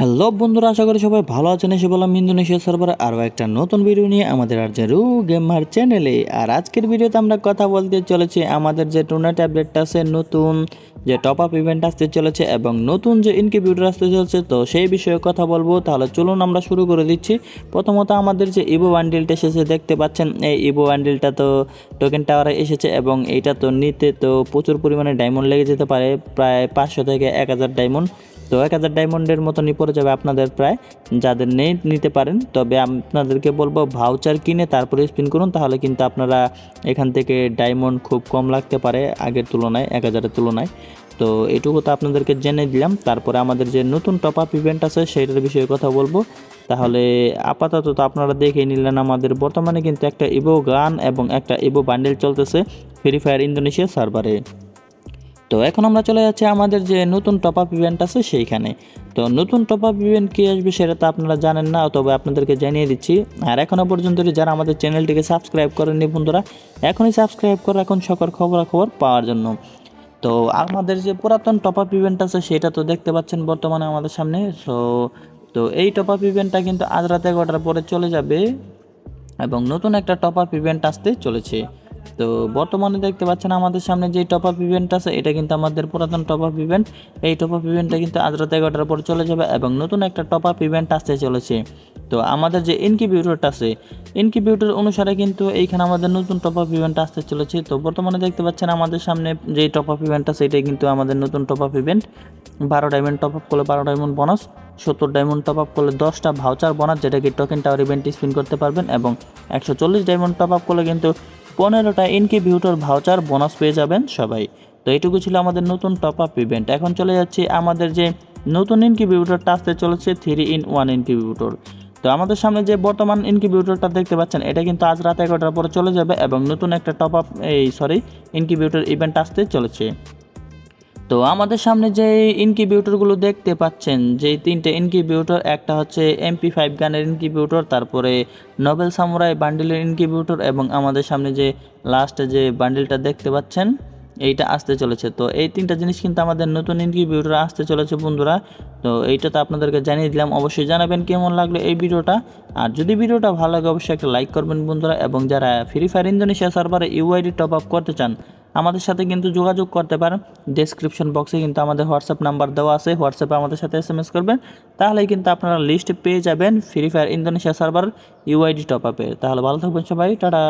Hello বন্ধুরা, আশা করি সবাই ভালো আছেন। এসে বললাম, ইন্দোনেশিয়া সার্ভারে আরও একটা নতুন ভিডিও নিয়ে আমাদের আর যে রু গেমার চ্যানেলে আর আজকের ভিডিওতে আমরা কথা বলতে চলেছি, আমাদের যে টুর্না ট্যাবলেটটা আছে, নতুন যে টপ আপ ইভেন্ট আসতে চলেছে এবং নতুন যে ইনকিউবেটর আসতে চলেছে, তো সেই বিষয়ে কথা বলব। তাহলে চলুন আমরা শুরু করে দিচ্ছি। প্রথমত আমাদের যে ইভো বান্ডিলটা এসেছে, দেখতে পাচ্ছেন, এই ইভো বান্ডিলটা তো টোকেন টাওয়ারে এসেছে এবং এইটা তো নিতে তো প্রচুর পরিমাণে ডায়মন্ড লেগে যেতে পারে, প্রায় পাঁচশো থেকে এক হাজার ডায়মন্ড তো এক হাজার ডায়মন্ডের মতনই পড়ে যাবে আপনাদের প্রায়। যাদের নেই, নিতে পারেন। তবে আপনাদেরকে বলব ভাউচার কিনে তারপরে স্পিন করুন, তাহলে কিন্তু আপনারা এখান থেকে ডায়মন্ড খুব কম লাগতে পারে আগের তুলনায়, এক হাজারের তুলনায়। তো এটুকু তো আপনাদেরকে জেনে দিলাম। তারপরে আমাদের যে নতুন টপ আপ ইভেন্ট আছে, সেইটার বিষয়ে কথা বলব। তাহলে আপাতত তো আপনারা দেখে নিলেন আমাদের বর্তমানে কিন্তু একটা ইভো গান এবং একটা ইভো বান্ডেল চলতেছে ফ্রি ফায়ার ইন্দোনেশিয়া সার্ভারে তো এখন আমরা চলে যাচ্ছি আমাদের যে নতুন টপ আপ ইভেন্ট আছে সেইখানে। তো নতুন টপ আপ ইভেন্ট কী আসবে সেটা তো আপনারা জানেন না, তবে আপনাদেরকে জানিয়ে দিচ্ছি। আর এখনও পর্যন্ত যারা আমাদের চ্যানেলটিকে সাবস্ক্রাইব করেননি বন্ধুরা, এখনই সাবস্ক্রাইব করে এখন সকল খবরাখবর পাওয়ার জন্য। তো আমাদের যে পুরাতন টপ আপ ইভেন্ট আছে সেটা তো দেখতে পাচ্ছেন বর্তমানে আমাদের সামনে। সো তো এই টপ আপ ইভেন্টটা কিন্তু আজ রাত এগারোটার পরে চলে যাবে এবং নতুন একটা টপ আপ ইভেন্ট আসতে চলেছে। তো বর্তমানে দেখতে পাচ্ছেন আমাদের সামনে যে টপ আপ ইভেন্ট আছে এটা কিন্তু আমাদের পুরাতন টপ আপ ইভেন্ট এই টপ আপ ইভেন্টটা কিন্তু আজ রাত এগারোটার পর চলে যাবে এবং নতুন একটা টপ আপ ইভেন্ট আসতে চলেছে তো আমাদের যে ইনকিউবেটরটা আছে ইনকিউবেটর অনুসারে কিন্তু এইখানে আমাদের নতুন টপ আপ ইভেন্ট আসতে চলেছে তো বর্তমানে দেখতে পাচ্ছেন আমাদের সামনে যে টপ আপ ইভেন্ট আছে এটাই কিন্তু আমাদের নতুন টপ আপ ইভেন্ট বারো ডায়মন্ড টপ আপ করলে বারো ডায়মন্ড বোনাস সত্তর ডায়মন্ড টপ আপ করলে দশটা ভাউচার বোনাস যেটাকে টোকেন টাওয়ার ইভেন্ট স্পিন করতে পারবেন এবং একশো চল্লিশ ডায়মন্ড টপ আপ করলে কিন্তু পনেরোটা ইনকিভিউটর ভাউচার বোনাস পেয়ে যাবেন সবাই। তো এটুকু ছিল আমাদের নতুন টপ আপ ইভেন্ট এখন চলে যাচ্ছি আমাদের যে নতুন ইনকিউবেটরটা আসতে চলেছে থ্রি ইন ওয়ান ইনকিভিউটর তো আমাদের সামনে যে বর্তমান ইনকিউবেটরটা দেখতে পাচ্ছেন, এটা কিন্তু আজ রাত এগারোটার পরে চলে যাবে এবং নতুন একটা টপ আপ এই সরি ইনকিউবেটর ইভেন্ট আসতে চলেছে। তো আমাদের সামনে যে ইনকিউবেটরগুলো দেখতে পাচ্ছেন যে তিনটে ইনকিউবেটর একটা হচ্ছে এমপি ফাইভ গানের ইনকিউবেটর তারপরে নোবেল সামুরাই বান্ডিলের ইনকিউবেটর এবং আমাদের সামনে যে লাস্ট যে বান্ডিলটা দেখতে পাচ্ছেন, এইটা আসতে চলেছে। তো এই তিনটা জিনিস কিন্তু আমাদের নতুন ইনকিউবেটর আসতে চলেছে বন্ধুরা। তো এইটা তো আপনাদেরকে জানিয়ে দিলাম, অবশ্যই জানাবেন কেমন লাগল এই ভিডিওটা। আর যদি ভিডিওটা ভালো লাগে, অবশ্যই একটা লাইক করবেন বন্ধুরা। এবং যারা ফ্রি ফায়ার ইন্দোনেশিয়া সার্ভারে ইউআইডি টপ আপ করতে চান আমাদের সাথে কিন্তু যোগাযোগ করতে পারেন। ডেসক্রিপশন বক্সে কিন্তু আমাদের হোয়াটসঅ্যাপ নাম্বার দেওয়া আছে। হোয়াটসঅ্যাপে আমাদের সাথে এস এম এস করবেন। তাহলেই কিন্তু আপনারা লিস্ট পেয়ে যাবেন Free Fire Indonesia server UID top আপে তাহলে ভালো থাকবেন সবাই। টাটা!